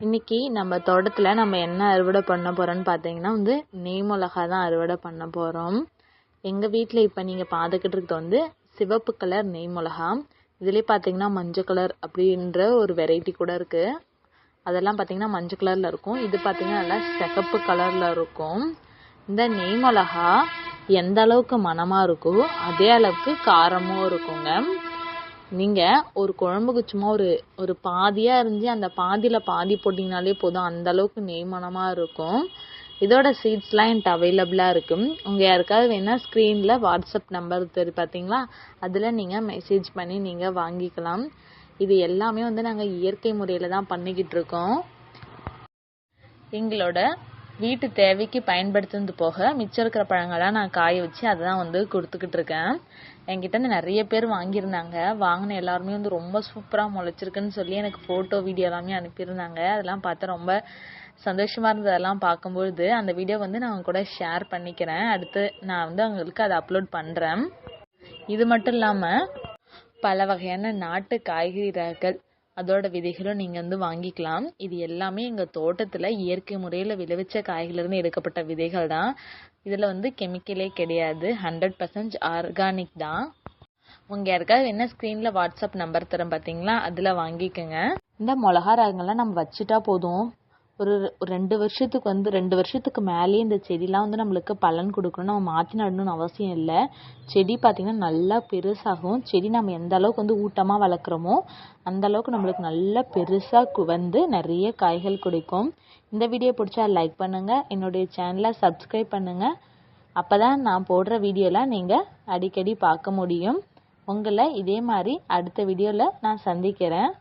இன்னைக்கு நம்ம தோட்டத்தில் நம்ம என்ன அறுவடை பண்ண போகிறோம்னு பார்த்தீங்கன்னா வந்து நெய் மிளகா தான் அறுவடை பண்ண போகிறோம் எங்கள் வீட்டில் இப்போ நீங்கள் பார்த்துக்கிட்டு இருக்கிறது வந்து சிவப்பு கலர் நெய் மிளகா. இதுலேயே பார்த்தீங்கன்னா மஞ்சள் கலர் அப்படின்ற ஒரு வெரைட்டி கூட இருக்குது அதெல்லாம் பார்த்தீங்கன்னா மஞ்சள் கலரில் இருக்கும். இது பார்த்தீங்கன்னா நல்லா சிகப்பு கலரில் இருக்கும். இந்த நெய் மிளகா எந்த அளவுக்கு மணமாக இருக்கோ அதே அளவுக்கு காரமும் இருக்குங்க. நீங்கள் ஒரு குழம்புக்கு சும்மா ஒரு ஒரு பாதியாக இருந்து அந்த பாதியில் பாதி போட்டிங்கனாலே போதும். அந்த அளவுக்கு நெய் இருக்கும். இதோட சீட்ஸ்லாம் என்கிட்ட அவைலபிளாக இருக்கும் உங்கள் யாருக்காவது வேணால் ஸ்க்ரீனில் வாட்ஸ்அப் நம்பர் தெரியும் பார்த்தீங்களா அதில் நீங்கள் மெசேஜ் பண்ணி நீங்கள் வாங்கிக்கலாம். இது எல்லாமே வந்து நாங்கள் இயற்கை முறையில் தான் பண்ணிக்கிட்டு இருக்கோம். எங்களோட வீட்டு தேவைக்கு பயன்படுத்துனது போக மிச்சம் இருக்கிற பழங்கள்லாம் நான் காய வச்சு அதை தான் வந்து கொடுத்துக்கிட்டு இருக்கேன். என்கிட்ட இருந்து நிறைய பேர் வாங்கியிருந்தாங்க. வாங்கின எல்லாருமே வந்து ரொம்ப சூப்பராக முளைச்சிருக்குன்னு சொல்லி எனக்கு ஃபோட்டோ வீடியோ எல்லாமே அனுப்பியிருந்தாங்க. அதெல்லாம் பார்த்து ரொம்ப சந்தோஷமாக இருந்ததெல்லாம் பார்க்கும்பொழுது. அந்த வீடியோ வந்து நான் உங்க கூட ஷேர் பண்ணிக்கிறேன். அடுத்து நான் வந்து அவங்களுக்கு அதை அப்லோட் பண்ணுறேன் இது மட்டும் இல்லாமல் பல வகையான நாட்டு காய்கறி ரகங்கள் அதோட விதைகளும் நீங்கள் வந்து வாங்கிக்கலாம். இது எல்லாமே எங்கள் தோட்டத்தில் இயற்கை முறையில் விளைவிச்ச காய்களிலிருந்து எடுக்கப்பட்ட விதைகள் தான். இதில் வந்து கெமிக்கலே கிடையாது. ஹண்ட்ரட் பர்சன்ட் ஆர்கானிக் தான். உங்கள் யாருக்காவது என்ன ஸ்க்ரீனில் வாட்ஸ்அப் நம்பர் தரேன் பார்த்தீங்களா அதில் வாங்கிக்கோங்க. இந்த மிளகா ரகங்கள்லாம் நம்ம வச்சுட்டா போதும். ஒரு ஒரு ரெண்டு வருஷத்துக்கு வந்து ரெண்டு வருஷத்துக்கு மேலேயே இந்த செடிலாம் வந்து நம்மளுக்கு பலன் கொடுக்கணும் நம்ம மாற்றி நடணும்னு அவசியம் இல்லை. செடி பார்த்திங்கன்னா நல்லா பெருசாகும். செடி நம்ம எந்த அளவுக்கு வந்து ஊட்டமாக வளர்க்குறோமோ அந்த அளவுக்கு நம்மளுக்கு நல்லா பெருசாக வந்து நிறைய காய்கள் கொடுக்கும். இந்த வீடியோ பிடிச்சா லைக் பண்ணுங்கள் என்னுடைய சேனலை சப்ஸ்கிரைப் பண்ணுங்கள் அப்போ தான் நான் போடுற வீடியோலாம் நீங்கள் அடிக்கடி பார்க்க முடியும். உங்களை இதே மாதிரி அடுத்த வீடியோவில் நான் சந்திக்கிறேன்.